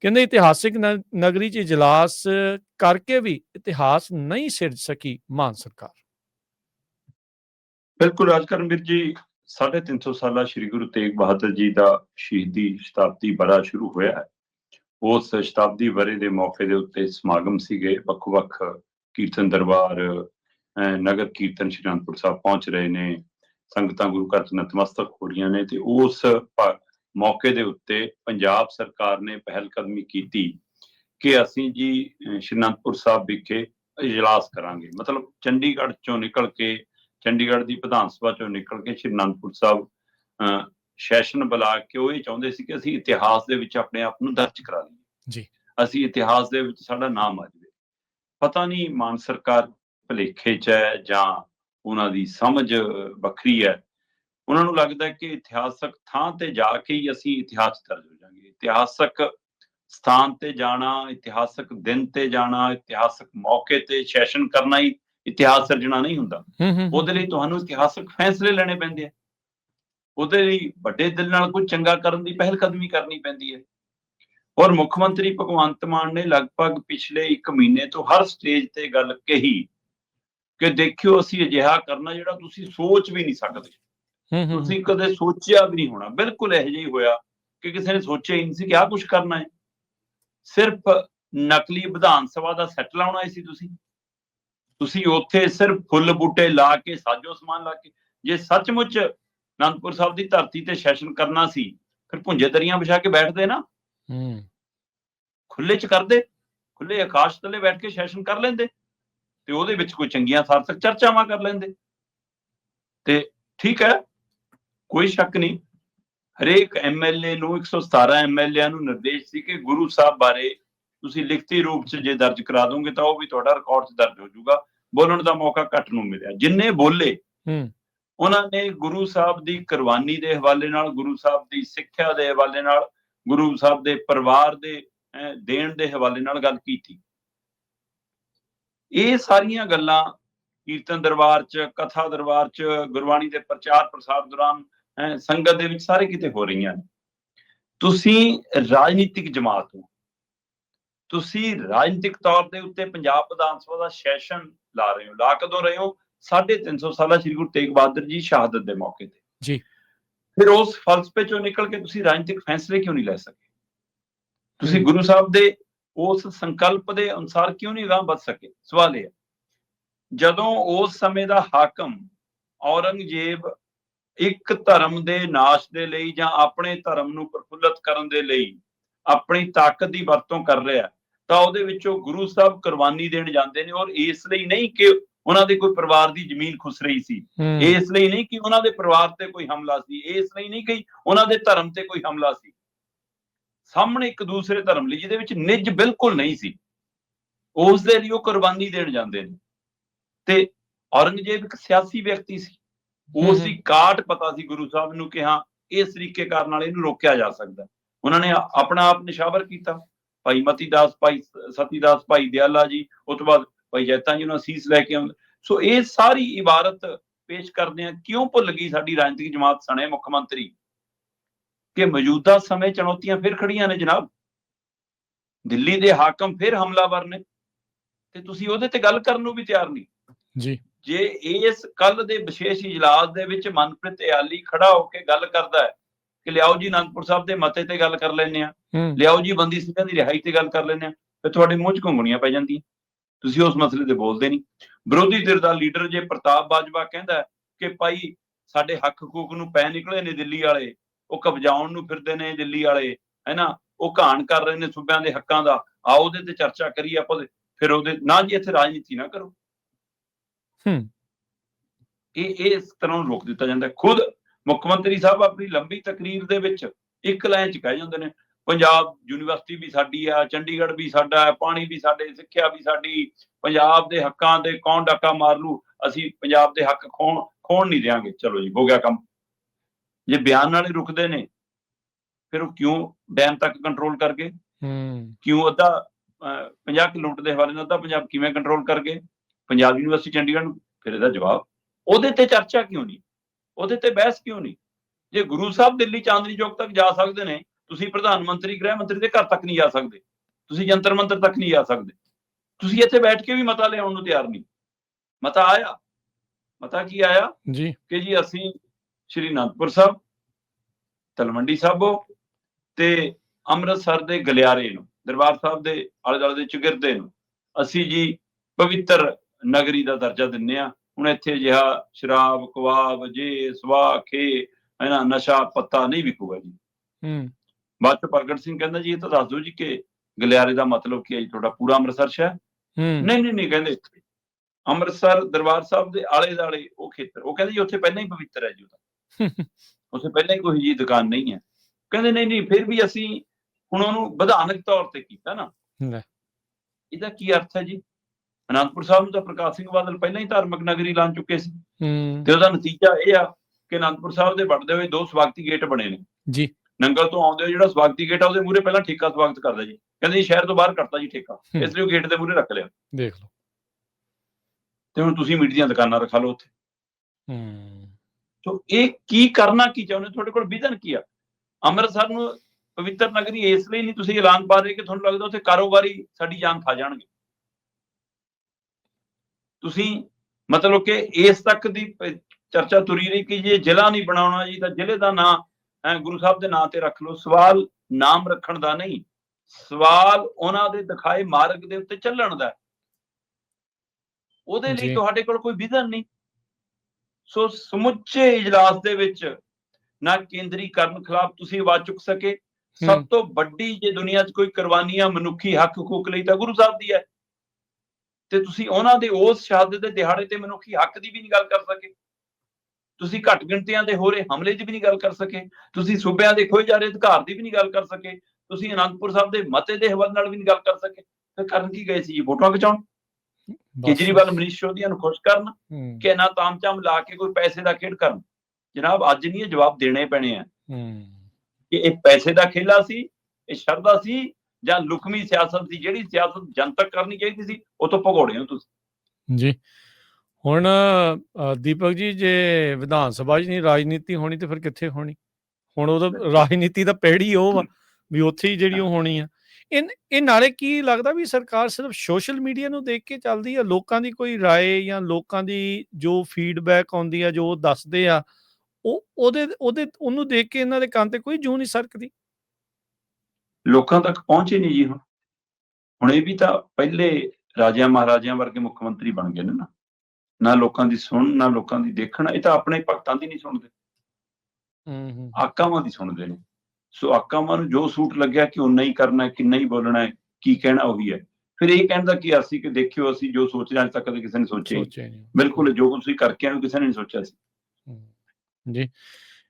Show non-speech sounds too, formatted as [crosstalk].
ਕਹਿੰਦੇ ਇਤਿਹਾਸਿਕ ਨਗਰੀ 'ਚ ਇਜਲਾਸ ਕਰਕੇ ਵੀ ਇਤਿਹਾਸ ਨਹੀਂ ਸਿਰਜ ਸਕੀ ਮਾਨ ਸਰਕਾਰ। ਬਿਲਕੁਲ ਰਾਜਕਰਮਵੀਰ ਜੀ 350 ਸਾਲਾ ਸ੍ਰੀ ਗੁਰੂ ਤੇਗ ਬਹਾਦਰ ਜੀ ਦਾ ਸ਼ਹੀਦੀ ਸ਼ਤਾਬਦੀ ਬੜਾ ਸ਼ੁਰੂ ਹੋਇਆ ਹੈ। ਉਸ ਸ਼ਤਾਬਦੀ ਬਰੇ ਦੇ ਮੌਕੇ ਦੇ ਉੱਤੇ ਸਮਾਗਮ ਸੀਗੇ, ਵੱਖ-ਵੱਖ ਕੀਰਤਨ ਦਰਬਾਰ, ਅਹ, ਨਗਰ ਕੀਰਤਨ ਸ਼੍ਰੀ ਅਨੰਦਪੁਰ ਸਾਹਿਬ ਪਹੁੰਚ ਰਹੇ ਨੇ, ਸੰਗਤਾਂ ਗੁਰੂ ਘਰ ਚ ਨਤਮਸਤਕ ਹੋ ਰਹੀਆਂ ਨੇ ਤੇ ਉਸ ਮੌਕੇ ਦੇ ਉੱਤੇ ਪੰਜਾਬ ਸਰਕਾਰ ਨੇ ਪਹਿਲ ਕਦਮੀ ਕੀਤੀ ਕਿ ਅਸੀਂ ਜੀ ਅਨੰਦਪੁਰ ਸਾਹਿਬ ਵਿਖੇ ਇਜਲਾਸ ਕਰਾਂਗੇ। ਮਤਲਬ ਚੰਡੀਗੜ੍ਹ ਚੋਂ ਨਿਕਲ ਕੇ ਚੰਡੀਗੜ੍ਹ ਦੀ ਵਿਧਾਨ ਸਭਾ ਚੋਂ ਨਿਕਲ ਕੇ ਅਨੰਦਪੁਰ ਸਾਹਿਬ ਸੈਸ਼ਨ ਬੁਲਾ ਕੇ ਉਹ ਇਹ ਚਾਹੁੰਦੇ ਸੀ ਕਿ ਅਸੀਂ ਇਤਿਹਾਸ ਦੇ ਵਿੱਚ ਆਪਣੇ ਆਪ ਨੂੰ ਦਰਜ ਕਰਾ ਲਈਏ। ਜੀ। ਅਸੀਂ ਇਤਿਹਾਸ ਦੇ ਵਿੱਚ ਸਾਡਾ ਨਾਮ ਆ ਜਾਵੇ। ਪਤਾ ਨਹੀਂ ਮਾਨ ਸਰਕਾਰ ਭਲੇਖੇ 'ਚ ਹੈ ਜਾਂ ਉਹਨਾਂ ਦੀ ਸਮਝ ਵੱਖਰੀ ਹੈ। ਉਹਨਾਂ ਨੂੰ ਲੱਗਦਾ ਕਿ ਇਤਿਹਾਸਕ ਥਾਂ ਤੇ ਜਾ ਕੇ ਹੀ ਅਸੀਂ ਇਤਿਹਾਸ ਦਰਜ ਹੋ ਜਾਾਂਗੇ ਇਤਿਹਾਸਕ ਸਥਾਨ ਤੇ ਜਾਣਾ ਇਤਿਹਾਸਕ ਦਿਨ ਤੇ ਜਾਣਾ ਇਤਿਹਾਸਕ ਮੌਕੇ ਤੇ ਸੈਸ਼ਨ ਕਰਨਾ ਹੀ ਇਤਿਹਾਸ ਸਿਰਜਣਾ ਨਹੀਂ ਹੁੰਦਾ। ਉਹਦੇ ਲਈ ਤੁਹਾਨੂੰ ਇਤਿਹਾਸਕ ਫੈਸਲੇ ਲੈਣੇ ਪੈਂਦੇ ਆ। ਉਹਦੇ ਲਈ ਵੱਡੇ ਦਿਲ ਨਾਲ ਕੁਝ ਚੰਗਾ ਕਰਨ ਦੀ ਪਹਿਲ ਕਦਮੀ ਕਰਨੀ ਪੈਂਦੀ ਹੈ। ਔਰ ਮੁੱਖ ਮੰਤਰੀ ਭਗਵੰਤ ਮਾਨ ਨੇ ਲਗਭਗ ਪਿਛਲੇ 1 ਮਹੀਨੇ ਤੋਂ ਹਰ ਸਟੇਜ ਤੇ ਗੱਲ ਕਹੀ ਕਿ ਦੇਖਿਓ ਅਸੀਂ ਅਜਿਹਾ ਕਰਨਾ ਜਿਹੜਾ ਤੁਸੀਂ ਸੋਚ ਵੀ ਨਹੀਂ ਸਕਦੇ। ਤੁਸੀਂ ਕਦੇ ਸੋਚਿਆ ਵੀ ਨਹੀਂ ਹੋਣਾ। ਬਿਲਕੁਲ ਇਹੋ ਜਿਹਾ ਹੀ ਹੋਇਆ ਕਿ ਕਿਸੇ ਨੇ ਸੋਚਿਆ ਹੀ ਨਹੀਂ ਸੀ ਕਿ ਆਹ ਕੁਝ ਕਰਨਾ ਹੈ। ਸਿਰਫ ਨਕਲੀ ਵਿਧਾਨ ਸਭਾ ਦਾ ਸੈੱਟ ਲਾਉਣਾ ਸੀ ਤੁਸੀਂ। ਤੁਸੀਂ ਉੱਥੇ ਸਿਰਫ ਫੁੱਲ ਬੂਟੇ ਲਾ ਕੇ ਸਾਜੋ ਸਮਾਨ ਲਾ ਕੇ ਜੇ ਸੱਚਮੁੱਚ ਅਨੰਦਪੁਰ ਸਾਹਿਬ ਦੀ ਧਰਤੀ ਤੇ ਸੈਸ਼ਨ ਕਰਨਾ ਸੀ ਫਿਰ ਭੁੰਜੇ ਦਰੀਆਂ ਵਿਛਾ ਕੇ ਬੈਠਦੇ ਨਾ। ਹੂੰ। ਖੁੱਲੇ ਚ ਕਰਦੇ ਖੁੱਲੇ ਆਕਾਸ਼ ਥੱਲੇ ਬੈਠ ਕੇ ਸੈਸ਼ਨ ਕਰ ਲੈਂਦੇ ਤੇ ਉਹਦੇ ਵਿੱਚ ਕੋਈ ਚੰਗੀਆਂ ਸਾਰਥਕ ਚਰਚਾਵਾਂ ਕਰ ਲੈਂਦੇ। ਤੇ ਠੀਕ ਹੈ ਕੋਈ ਸ਼ੱਕ ਨਹੀਂ। ਹਰੇਕ ਐਮਐਲਏ ਨੂੰ 117 ਐਮਐਲਏ ਨੂੰ ਨਿਰਦੇਸ਼ ਸੀ ਕਿ ਗੁਰੂ ਸਾਹਿਬ ਬਾਰੇ ਤੁਸੀਂ ਲਿਖਤੀ ਰੂਪ 'ਚ ਜੇ ਦਰਜ ਕਰਾ ਦੋਗੇ ਤਾਂ ਉਹ ਵੀ ਤੁਹਾਡਾ ਰਿਕਾਰਡ 'ਚ ਦਰਜ ਹੋ ਜਾਊਗਾ। ਬੋਲਣ ਦਾ ਮੌਕਾ ਘੱਟ ਨੂੰ ਮਿਲਿਆ। ਜਿੰਨੇ ਬੋਲੇ ਹੂੰ। ਉਹਨਾਂ ਨੇ ਗੁਰੂ ਸਾਹਿਬ ਦੀ ਕੁਰਬਾਨੀ ਦੇ ਹਵਾਲੇ ਨਾਲ ਗੁਰੂ ਸਾਹਿਬ ਦੀ ਸਿੱਖਿਆ ਦੇ ਹਵਾਲੇ ਨਾਲ ਗੁਰੂ ਸਾਹਿਬ ਦੇ ਪਰਿਵਾਰ ਦੇ ਦੇਣ ਦੇ ਹਵਾਲੇ ਨਾਲ ਗੱਲ ਕੀਤੀ। ਇਹ ਸਾਰੀਆਂ ਗੱਲਾਂ ਕੀਰਤਨ ਦਰਬਾਰ 'ਚ ਕਥਾ ਦਰਬਾਰ 'ਚ ਗੁਰਬਾਣੀ ਦੇ ਪ੍ਰਚਾਰ ਪ੍ਰਸਾਰ ਦੌਰਾਨ ਸੰਗਤ ਦੇ ਵਿੱਚ ਸਾਰੇ ਕਿਤੇ ਹੋ ਰਹੀਆਂ ਨੇ। ਤੁਸੀਂ ਰਾਜਨੀਤਿਕ ਜਮਾਤ ਹੋ। ਤੁਸੀਂ ਰਾਜਨੀਤਿਕ ਤੌਰ ਦੇ ਉੱਤੇ ਪੰਜਾਬ ਵਿਧਾਨ ਸਭਾ ਦਾ ਸੈਸ਼ਨ ਲਾ ਰਹੇ ਹੋ ਲਾ ਕਦੋਂ ਰਹੇ ਹੋ? 350 ਸਾਲਾ ਸ੍ਰੀ ਗੁਰੂ ਤੇਗ ਬਹਾਦਰ ਜੀ ਸ਼ਹਾਦਤ ਦੇ ਮੌਕੇ ਤੇ। ਜੀ। ਫਿਰ ਉਸ ਫਲਸਫੇ ਚੋਂ ਨਿਕਲ ਕੇ ਤੁਸੀਂ ਰਾਜਨੀਤਿਕ ਫੈਸਲੇ ਕਿਉਂ ਨਹੀਂ ਲੈ ਸਕੇ? ਤੁਸੀਂ। ਗੁਰੂ ਸਾਹਿਬ ਦੇ ਉਸ ਸੰਕਲਪ ਦੇ ਅਨੁਸਾਰ ਕਿਉਂ ਨਹੀਂ ਅਗਾਂਹ ਵੱਧ ਸਕੇ? ਸਵਾਲ ਇਹ ਜਦੋਂ ਉਸ ਸਮੇਂ ਦਾ ਹਾਕਮ ਔਰੰਗਜ਼ੇਬ ਇੱਕ ਧਰਮ ਦੇ ਨਾਸ਼ ਦੇ ਲਈ ਜਾਂ ਆਪਣੇ ਧਰਮ ਨੂੰ ਪ੍ਰਫੁੱਲਤ ਕਰਨ ਦੇ ਲਈ ਆਪਣੀ ਤਾਕਤ ਦੀ ਵਰਤੋਂ ਕਰ ਰਿਹਾ ਤਾਂ ਉਹਦੇ ਵਿੱਚੋਂ ਗੁਰੂ ਸਾਹਿਬ ਕੁਰਬਾਨੀ ਦੇਣ ਜਾਂਦੇ ਨੇ ਔਰ ਇਸ ਲਈ ਨਹੀਂ ਕਿ ਉਹਨਾਂ ਦੇ ਕੋਈ ਪਰਿਵਾਰ ਦੀ ਜ਼ਮੀਨ ਖੁੱਸ ਰਹੀ ਸੀ। ਇਸ ਲਈ ਨਹੀਂ ਕਿ ਉਹਨਾਂ ਦੇ ਪਰਿਵਾਰ ਤੇ ਕੋਈ ਹਮਲਾ ਸੀ ਇਸ ਲਈ ਨਹੀਂ ਕਿ ਉਹਨਾਂ ਦੇ ਧਰਮ ਤੇ ਕੋਈ ਹਮਲਾ ਸੀ। ਸਾਹਮਣੇ ਇੱਕ ਦੂਸਰੇ ਧਰਮ ਲਈ ਜਿਹਦੇ ਵਿੱਚ ਨਿੱਜ ਬਿਲਕੁਲ ਨਹੀਂ ਸੀ। ਉਸ ਦੇ ਲਈ ਉਹ ਕੁਰਬਾਨੀ ਦੇਣ ਜਾਂਦੇ ਨੇ। ਤੇ ਔਰੰਗਜ਼ੇਬ ਇੱਕ ਸਿਆਸੀ ਵਿਅਕਤੀ ਸੀ। ਉਸ ਦੀ ਕਾਟ ਪਤਾ ਸੀ ਗੁਰੂ ਸਾਹਿਬ ਨੂੰ ਕਿ ਹਾਂ, ਇਸ ਤਰੀਕੇ ਕਾਰਨ ਨਾਲ ਇਹਨੂੰ ਰੋਕਿਆ ਜਾ ਸਕਦਾ। ਉਹਨਾਂ ਨੇ ਆਪਣਾ ਆਪ ਨਿਸ਼ਾਵਰ ਕੀਤਾ। ਭਾਈ ਮਤੀ ਦਾਸ ਭਾਈ ਸਤੀ ਦਾਸ ਭਾਈ ਦਿਆਲਾ ਜੀ ਉਸ ਤੋਂ ਬਾਅਦ ਭਾਈ ਜੈਤਾ ਜੀ ਨੂੰ ਅਸੀਸ ਲੈ ਕੇ ਆਉਂਦੇ। ਸੋ ਇਹ ਸਾਰੀ ਇਬਾਰਤ ਪੇਸ਼ ਕਰਦੇ ਆ ਕਿਉਂ ਭੁੱਲ ਗਈ ਸਾਡੀ ਰਾਜਨੀਤਿਕ ਜਮਾਤ ਸਣੇ ਮੁੱਖ ਮੰਤਰੀ? ਕਿ ਮੌਜੂਦਾ ਸਮੇਂ ਚੁਣੌਤੀਆਂ ਫਿਰ ਖੜੀਆਂ ਨੇ ਜਨਾਬ। ਦਿੱਲੀ ਦੇ ਹਾਕਮ ਫਿਰ ਹਮਲਾਵਰ ਨੇ। ਤੇ ਤੁਸੀਂ ਉਹਦੇ ਤੇ ਗੱਲ ਕਰਨ ਨੂੰ ਵੀ ਤਿਆਰ ਨਹੀਂ। ਜੀ। ਜੇ ਇਸ ਕੱਲ ਦੇ ਵਿਸ਼ੇਸ਼ ਇਜਲਾਸ ਦੇ ਵਿੱਚ ਮਨਪ੍ਰੀਤ ਇਆਲੀ ਖੜਾ ਹੋ ਕੇ ਗੱਲ ਕਰਦਾ ਹੈ ਕਿ ਲਿਆਓ ਜੀ ਅਨੰਦਪੁਰ ਸਾਹਿਬ ਦੇ ਮਤੇ ਤੇ ਗੱਲ ਕਰ ਲੈਂਦੇ ਆ ਲਿਆਓ ਜੀ ਬੰਦੀ ਸਿੰਘਾਂ ਦੀ ਰਿਹਾਈ ਤੇ ਗੱਲ ਕਰ ਲੈਂਦੇ ਆ ਫਿਰ ਤੁਹਾਡੇ ਮੂੰਹ 'ਚ ਘੁੰਗਣੀਆਂ ਪੈ ਜਾਂਦੀਆਂ। ਤੁਸੀਂ ਉਸ ਮਸਲੇ ਤੇ ਬੋਲਦੇ ਨਹੀਂ। ਵਿਰੋਧੀ ਧਿਰ ਦਾ ਲੀਡਰ ਜੇ ਪ੍ਰਤਾਪ ਬਾਜਵਾ ਕਹਿੰਦਾ ਕਿ ਭਾਈ ਸਾਡੇ ਹੱਕ ਹਕੂਕ ਨੂੰ ਪੈ ਨਿਕਲੇ ਨੇ ਦਿੱਲੀ ਵਾਲੇ ਉਹ ਕਬਜਾਉਣ ਨੂੰ ਫਿਰਦੇ ਨੇ ਦਿੱਲੀ ਵਾਲੇ ਹੈਨਾ? ਉਹ ਘਾਣ ਕਰ ਰਹੇ ਨੇ ਸੂਬਿਆਂ ਦੇ ਹੱਕਾਂ ਦਾ। ਆਓ ਉਹਦੇ ਤੇ ਚਰਚਾ ਕਰੀਏ ਆਪਾਂ ਫਿਰ ਉਹਦੇ ਨਾ ਜੀ ਇੱਥੇ ਰਾਜਨੀਤੀ ਨਾ ਕਰੋ। ਹੂੰ। ਇਹ ਇਸ ਤਰ੍ਹਾਂ ਨੂੰ ਰੋਕ ਦਿੱਤਾ ਜਾਂਦਾ। ਖੁਦ ਮੁੱਖ ਮੰਤਰੀ ਸਾਹਿਬ ਆਪਣੀ ਲੰਬੀ ਤਕਰੀਰ ਦੇ ਵਿੱਚ ਇੱਕ ਲਾਈਨ ਚ ਕਹਿ ਜਾਂਦੇ ਨੇ ਪੰਜਾਬ ਯੂਨੀਵਰਸਿਟੀ ਵੀ ਸਾਡੀ ਆ ਚੰਡੀਗੜ੍ਹ ਵੀ ਸਾਡਾ ਹੈ ਪਾਣੀ ਵੀ ਸਾਡੇ ਸਿੱਖਿਆ ਵੀ ਸਾਡੀ ਪੰਜਾਬ ਦੇ ਹੱਕਾਂ ਦੇ ਕੌਣ ਡਾਕਾ ਮਾਰ ਲੂ ਅਸੀਂ ਪੰਜਾਬ ਦੇ ਹੱਕ ਖੋਣ ਖੋਣ ਨਹੀਂ ਦਿਆਂਗੇ। ਚਲੋ ਜੀ ਹੋ ਗਿਆ ਕੰਮ। ਜੇ ਬਿਆਨ ਨਾਲ ਹੀ ਰੁਕਦੇ ਨੇ ਫਿਰ ਉਹ ਕਿਉਂ ਡੈਮ ਤੱਕ ਕੰਟਰੋਲ ਕਰ ਗਏ? ਹੂੰ। ਕਿਉਂ ਅੱਧਾ ਅਹ, 50 ਕਿਲੋਮੀਟਰ ਦੇ ਹਵਾਲੇ ਨਾਲ ਅੱਧਾ ਪੰਜਾਬ ਕਿਵੇਂ ਕੰਟਰੋਲ ਕਰ ਗਏ? ਪੰਜਾਬ ਯੂਨੀਵਰਸਿਟੀ ਚੰਡੀਗੜ੍ਹ ਨੂੰ ਫਿਰ ਇਹਦਾ ਜਵਾਬ ਉਹਦੇ ਤੇ ਚਰਚਾ ਕਿਉਂ ਨਹੀਂ? ਉਹਦੇ ਤੇ ਬਹਿਸ ਕਿਉਂ ਨਹੀਂ? ਜੇ ਗੁਰੂ ਸਾਹਿਬ ਦਿੱਲੀ ਚਾਂਦਨੀ ਚੌਕ ਤੱਕ ਜਾ ਸਕਦੇ ਨੇ ਤੁਸੀਂ ਪ੍ਰਧਾਨ ਮੰਤਰੀ ਗ੍ਰਹਿ ਮੰਤਰੀ ਦੇ ਘਰ ਤੱਕ ਨਹੀਂ ਜਾ ਸਕਦੇ। ਤੁਸੀਂ ਜੰਤਰ ਮੰਤਰ ਤੱਕ ਨਹੀਂ ਜਾ ਸਕਦੇ। ਤੁਸੀਂ ਇੱਥੇ ਬੈਠ ਕੇ ਵੀ ਮਤਾ ਲਿਆਉਣ ਨੂੰ ਤਿਆਰ ਨਹੀਂ। ਮਤਾ ਆਇਆ। ਮਤਾ ਕੀ ਆਇਆ? ਜੀ। ਕਿ ਜੀ ਅਸੀਂ ਸ਼੍ਰੀ ਅਨੰਦਪੁਰ ਸਾਹਿਬ ਤਲਵੰਡੀ ਸਾਬੋ ਤੇ ਅੰਮ੍ਰਿਤਸਰ ਦੇ ਗਲਿਆਰੇ ਨੂੰ ਦਰਬਾਰ ਸਾਹਿਬ ਦੇ ਆਲੇ ਦੁਆਲੇ ਦੇ ਚੁਗਿਰਦੇ ਨੂੰ ਅਸੀਂ ਜੀ ਪਵਿੱਤਰ ਨਗਰੀ ਦਾ ਦਰਜਾ ਦਿੰਨੇ ਆ। ਹੁਣ ਇੱਥੇ ਜਿਹਾ ਸ਼ਰਾਬ ਕਵਾਬ ਜੇ ਸਵਾ ਖੇ ਇਹਨਾਂ ਨਸ਼ਾ ਪੱਤਾ ਨਹੀਂ ਵਿਕੂਗਾ ਜੀ। ਹੂੰ। ਬਾਅਦ ਚ ਪ੍ਰਗਟ ਸਿੰਘ ਕਹਿੰਦਾ ਜੀ ਇਹ ਤਾਂ ਦੱਸ ਦਿਓ ਜੀ ਕਿ ਗਲਿਆਰੇ ਦਾ ਮਤਲਬ ਕੀ ਹੈ ਜੀ ਤੁਹਾਡਾ ਪੂਰਾ ਅੰਮ੍ਰਿਤਸਰ ਸ਼ਹਿਰ? ਹੂੰ। ਨਹੀਂ ਨਹੀਂ ਨਹੀਂ ਕਹਿੰਦੇ ਅੰਮ੍ਰਿਤਸਰ ਦਰਬਾਰ ਸਾਹਿਬ ਦੇ ਆਲੇ ਦਾਲੇ ਉਹ ਖੇਤਰ ਉਹ ਕਹਿੰਦੇ ਜੀ ਉੱਥੇ ਪਹਿਲਾਂ ਹੀ ਪਵਿੱਤਰ ਹੈ ਜੀ ਉਹਦਾ। [laughs] ਉੱਥੇ ਪਹਿਲਾਂ ਹੀ ਕੋਈ ਜੀ ਦੁਕਾਨ ਨਹੀਂ ਹੈ। ਕਹਿੰਦੇ ਨਹੀਂ ਨਹੀਂ ਫਿਰ ਵੀ ਅਸੀਂ ਹੁਣ ਉਹਨੂੰ ਵਿਧਾਨਕ ਤੌਰ ਤੇ ਕੀਤਾ ਨਾ। ਇਹਦਾ ਕੀ ਅਰਥ ਹੈ ਜੀ? ਅਨੰਦਪੁਰ ਸਾਹਿਬ ਨੂੰ ਤਾਂ ਪ੍ਰਕਾਸ਼ ਸਿੰਘ ਬਾਦਲ ਪਹਿਲਾਂ ਹੀ ਧਾਰਮਿਕ ਨਗਰੀ ਐਲਾਨ ਚੁੱਕੇ ਸੀ। ਤੇ ਉਹਦਾ ਨਤੀਜਾ ਇਹ ਆ ਕਿ ਅਨੰਦਪੁਰ ਸਾਹਿਬ ਦੇ ਵੜਦੇ ਹੋਏ ਦੋ ਸਵਾਗਤੀ ਗੇਟ ਬਣੇ ਨੇ। ਜੀ। ਨੰਗਲ ਤੋਂ ਆਉਂਦੇ ਜਿਹੜਾ ਸਵਾਗਤੀ ਗੇਟ ਆ ਉਹਦੇ ਮੂਹਰੇ ਪਹਿਲਾਂ ਠੇਕਾ ਸਵਾਗਤ ਕਰਦਾ ਜੀ। ਕਹਿੰਦੇ ਜੀ ਸ਼ਹਿਰ ਤੋਂ ਬਾਹਰ ਕੱਟਤਾ ਜੀ ਠੇਕਾ। ਇਸ ਲਈ ਉਹ ਗੇਟ ਦੇ ਮੂਹਰੇ ਰੱਖ ਲਿਆ। ਦੇਖ ਲਓ। ਤੇ ਹੁਣ ਤੁਸੀਂ ਮੀਟ ਦੀਆਂ ਦੁਕਾਨਾਂ ਰਖਾ ਲਓ ਉੱਥੇ। ਹੂੰ। ਸੋ ਇਹ ਕੀ ਕਰਨਾ ਕੀ ਚਾਹੁੰਦੇ ਤੁਹਾਡੇ ਕੋਲ ਵਿਜ਼ਨ ਕੀ ਆ? ਅੰਮ੍ਰਿਤਸਰ ਨੂੰ ਪਵਿੱਤਰ ਨਗਰੀ ਇਸ ਲਈ ਨਹੀਂ ਤੁਸੀਂ ਐਲਾਨ ਪਾ ਰਹੇ ਕਿ ਤੁਹਾਨੂੰ ਲੱਗਦਾ ਉੱਥੇ ਕਾਰੋਬਾਰੀ ਸਾਡੀ ਜਾਨ ਖਾ ਜਾਣਗੇ। ਤੁਸੀਂ ਮਤਲਬ ਕਿ ਇਸ ਤੱਕ ਦੀ ਚਰਚਾ ਤੁਰੀ ਰਹੀ ਕਿ ਜੇ ਜ਼ਿਲ੍ਹਾ ਨਹੀਂ ਬਣਾਉਣਾ ਜੀ ਤਾਂ ਜ਼ਿਲ੍ਹੇ ਦਾ ਨਾਂ ਗੁਰੂ ਸਾਹਿਬ ਦੇ ਨਾਂ ਤੇ ਰੱਖ ਲਓ ਸਵਾਲ ਨਾਮ ਰੱਖਣ ਦਾ ਨਹੀਂ ਸਵਾਲ ਉਹਨਾਂ ਦੇ ਦਿਖਾਏ ਮਾਰਗ ਦੇ ਉੱਤੇ ਚੱਲਣ ਦਾ। ਉਹਦੇ ਲਈ। ਤੁਹਾਡੇ ਕੋਲ ਕੋਈ ਵਿਜ਼ਨ ਨਹੀਂ ਸੋ ਸਮੁੱਚੇ ਇਜਲਾਸ ਦੇ ਵਿੱਚ ਨਾ ਕੇਂਦਰੀਕਰਨ ਖਿਲਾਫ ਤੁਸੀਂ ਆਵਾਜ਼ ਚੁੱਕ ਸਕੇ ਸਭ। ਤੋਂ ਵੱਡੀ ਜੇ ਦੁਨੀਆ 'ਚ ਕੋਈ ਕੁਰਬਾਨੀਆਂ ਮਨੁੱਖੀ ਹੱਕ ਹਕੂਕ ਲਈ ਤਾਂ ਗੁਰੂ ਸਾਹਿਬ ਦੀ ਹੈ ਤੇ ਤੁਸੀਂ ਉਹਨਾਂ ਦੇ ਉਸ ਸ਼ਹਾਦਤ ਦੇ ਦਿਹਾੜੇ ਤੇ ਮਨੁੱਖੀ ਹੱਕ ਦੀ ਵੀ ਨਹੀਂ ਗੱਲ ਕਰ ਸਕੇ। ਤੁਸੀਂ ਘੱਟ ਗਿਣਤੀਆਂ ਦੇ ਹੋ ਰਹੇ ਹਮਲੇ ਦੀ ਵੀ ਨਹੀਂ ਗੱਲ ਕਰ ਸਕੇ। ਤੁਸੀਂ ਸੂਬਿਆਂ ਦੇ ਖੋਏ ਜਾ ਰਹੇ ਅਧਿਕਾਰ ਦੀ ਵੀ ਨਹੀਂ ਗੱਲ ਕਰ ਸਕੇ। ਤੁਸੀਂ ਅਨੰਦਪੁਰ ਸਾਹਿਬ ਦੇ ਮਤੇ ਦੇ ਹਵਾਲੇ ਨਾਲ ਵੀ ਨਹੀਂ ਗੱਲ ਕਰ ਸਕੇ। ਫਿਰ ਕਰਨ ਕੀ ਗਏ ਸੀ ਜੀ? ਫੋਟੋਆਂ ਖਿਚਾਉਣ। ਕੇਜਰੀਵਾਲ ਮਨੀਸ਼ ਸਿਸੋਦੀਆ ਨੂੰ ਖੁਸ਼ ਕਰਨ ਕਿ ਨਾ ਤਾਮਚਾਮ ਲਾ ਕੇ ਕੋਈ ਪੈਸੇ ਦਾ ਖੇਡ ਕਰਨ? ਜਨਾਬ ਅੱਜ ਨਹੀਂ ਇਹ ਜਵਾਬ ਦੇਣੇ ਪੈਣੇ ਆ। ਹੂੰ। ਕਿ ਇਹ ਪੈਸੇ ਦਾ ਖੇਲਾ ਸੀ ਇਹ ਸ਼ਰਦਾ ਸੀ ਜਾਂ ਲੁਕਮੀ ਸਿਆਸਤ ਸੀ ਜਿਹੜੀ ਸਿਆਸਤ ਜਨਤਕ ਕਰਨੀ ਚਾਹੀਦੀ ਸੀ ਉਹ ਤੋਂ ਭਗੌੜੇ ਹੋ ਤੁਸੀਂ ਜੀ ਹੁਣ ਅ, ਦੀਪਕ ਜੀ ਜੇ ਵਿਧਾਨ ਸਭਾ 'ਚ ਨਹੀਂ ਰਾਜਨੀਤੀ ਹੋਣੀ ਤੇ ਫਿਰ ਕਿੱਥੇ ਹੋਣੀ ਹੁਣ ਉਹਦਾ ਰਾਜਨੀਤੀ ਦਾ ਪੈੜੀ ਉਹ ਵਾ ਵੀ ਉੱਥੇ ਹੀ ਜਿਹੜੀ ਉਹ ਹੋਣੀ ਆ ਇਹ ਇਹ ਨਾਲੇ ਕੀ ਲੱਗਦਾ ਵੀ ਸਰਕਾਰ ਸਿਰਫ ਸੋਸ਼ਲ ਮੀਡੀਆ ਨੂੰ ਦੇਖ ਕੇ ਚੱਲਦੀ ਆ ਲੋਕਾਂ ਦੀ ਕੋਈ رائے ਜਾਂ ਲੋਕਾਂ ਦੀ ਜੋ ਫੀਡਬੈਕ ਆਉਂਦੀ ਆ ਜੋ ਉਹ ਦੱਸਦੇ ਆ ਉਹ ਉਹਦੇ ਉਹਦੇ ਉਹਨੂੰ ਦੇਖ ਕੇ ਇਹਨਾਂ ਦੇ ਕੰਨ ਤੇ ਕੋਈ ਜੂ ਨਹੀਂ ਸਰਕਦੀ ਲੋਕਾਂ ਤੱਕ ਪਹੁੰਚੇ ਨਹੀਂ ਜੀ ਹੁਣ। ਹੁਣ ਇਹ ਵੀ ਤਾਂ ਪਹਿਲੇ ਰਾਜਿਆਂ ਮਹਾਰਾਜਿਆਂ ਵਰਗੇ ਮੁੱਖ ਮੰਤਰੀ ਬਣ ਗਏ ਨੇ ਨਾ। ਨਾ ਲੋਕਾਂ ਦੀ ਸੁਣ ਨਾ ਲੋਕਾਂ ਦੀ ਦੇਖਣ ਇਹ ਤਾਂ ਆਪਣੇ ਭਗਤਾਂ ਦੀ ਨਹੀਂ ਸੁਣਦੇ। ਹੂੰ ਦੀ ਸੁਣਦੇ ਨੇ। ਸੋ ਆਕਾਵਾਂ ਨੂੰ ਜੋ ਸੂਟ ਲੱਗਿਆ ਕਿ ਉਨਾ ਹੀ ਕਰਨਾ ਹੈ ਕਿੰਨਾ ਹੀ ਬੋਲਣਾ ਹੈ ਕੀ ਕਹਿਣਾ ਉਹੀ ਹੈ। ਫਿਰ ਇਹ ਕਹਿਣ ਦਾ ਕੀ ਅਰਥ ਸੀ ਕਿ ਦੇਖਿਓ ਅਸੀਂ ਜੋ ਸੋਚ ਰਹੇ ਅੱਜ ਤੱਕ ਕਦੇ ਕਿਸੇ ਨੇ ਸੋਚਿਆ ਬਿਲਕੁਲ ਜੋ ਕੁਝ ਤੁਸੀਂ ਕਰਕੇ ਆਏ ਕਿਸੇ ਨੇ ਨਹੀਂ ਸੋਚਿਆ ਸੀ। ਜੀ।